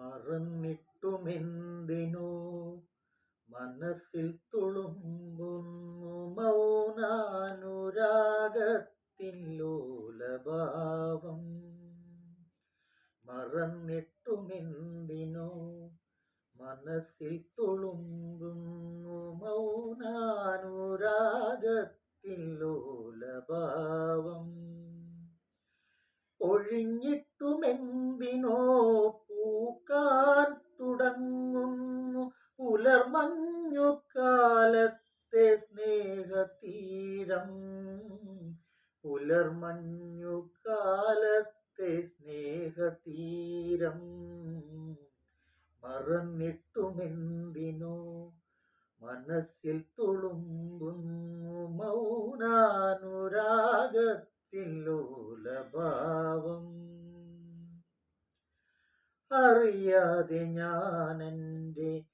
മറന്നിട്ടുമെന്തിനോ? മനസ്സിൽ തുളുമ്പുന്നു മൗനാനുരാഗത്തിൻ ലോലഭാവം മറന്നിട്ടുമെന്തിനോ? മനസ്സിൽ തുളുമ്പുന്നു മൗനാനുരാഗത്തിൽ ലോലഭാവം ഒഴിഞ്ഞിട്ടുമെന്തിനോ പുലർമഞ്ഞുകാലത്തെ സ്നേഹതീരം. പുലർമഞ്ഞുക്കാലത്തെ സ്നേഹതീരം. മറന്നിട്ടുമെന്തിനോ? മനസ്സിൽ തുളുമ്പുന്നു മൗനാനുരാഗത്തിൽ ലോലഭാവം അറിയാതെ ഞാൻ എന്റെ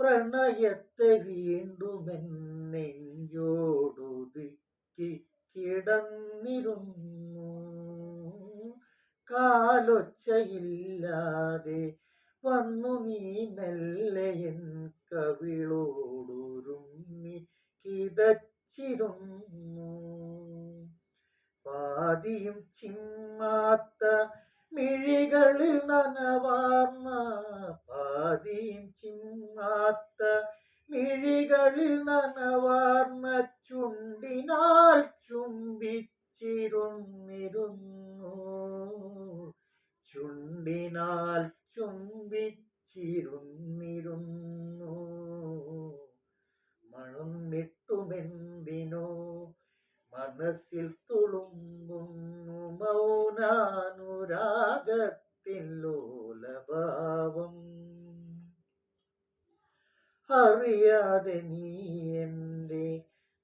പ്രണയത്തെ വീണ്ടുമെന്നെഞ്ചോടുതുക്കി കിടന്നിരുന്നു. കാലൊച്ചയില്ലാതെ വന്നു നീ മെല്ലെ എൻ കവിളോടുരുമ്മി കിതച്ചിരുന്നു. പാതിയും ചിമ്മാത്ത മിഴികളിൽ നനവാർന്ന നനവാർന്ന ചുണ്ടിനാൽ ചുംബിച്ചിരുന്നിരുന്നു. ചുണ്ടിനാൽ ചുംബിച്ചിരുന്നിരുന്നു. മണന്നിട്ടുമെന്തിനോ മനസ്സിൽ തുളുമ്പുന്നു. മൗനാനുരാഗത്തിൽ ലോലഭാവം അറിയാതെ നീ എന്റെ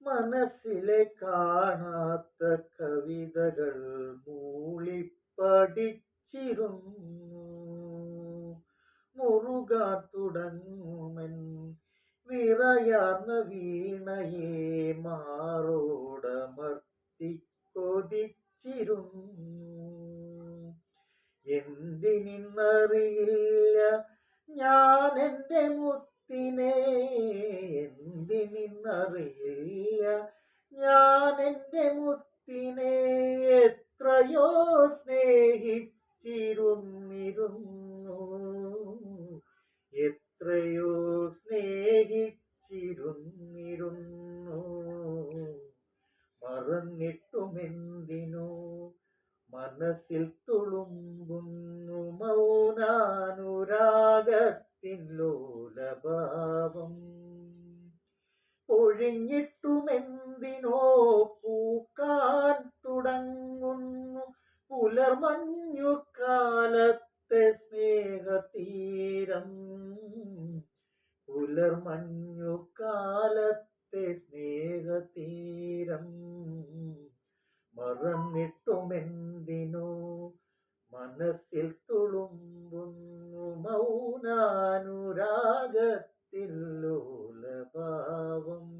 മനസ്സിലെ കാണാത്ത കവിതകൾ മൂളിപ്പടിച്ചിരുന്നു മുറുക തുടങ്ങുമൻ വിറയാർന്ന വീണയെ മാറോടമർത്തി കൊതിച്ചിരുന്നു എന്തിനിന്നറിയില്ല ഞാൻ എന്റെ മുത്തിനെ എന്തിനിന്നറിയില്ല ഞാൻ എന്റെ മുത്തിനെ എത്രയോ സ്നേഹിച്ചിരുന്നിരുന്നു. എത്രയോ സ്നേഹിച്ചിരുന്നിരുന്നു. മറന്നിട്ടുമെന്തിനോ? മനസ്സിൽ തുളുമ്പുന്നു മൗനാനുരാഗത്തിൻ ലോലഭാവം ഒഴിഞ്ഞിട്ടുമെന്തിനോ പൂക്കാൻ തുടങ്ങുന്നു. പുലർമഞ്ഞു പുലർമഞ്ഞുകാലത്തെ സ്നേഹതീരം. പുലർമഞ്ഞുകാലത്തെ സ്നേഹതീരം. മറന്നിട്ടുമെന്തിനോ മനസ്സിൽ இல்லோல பாவம்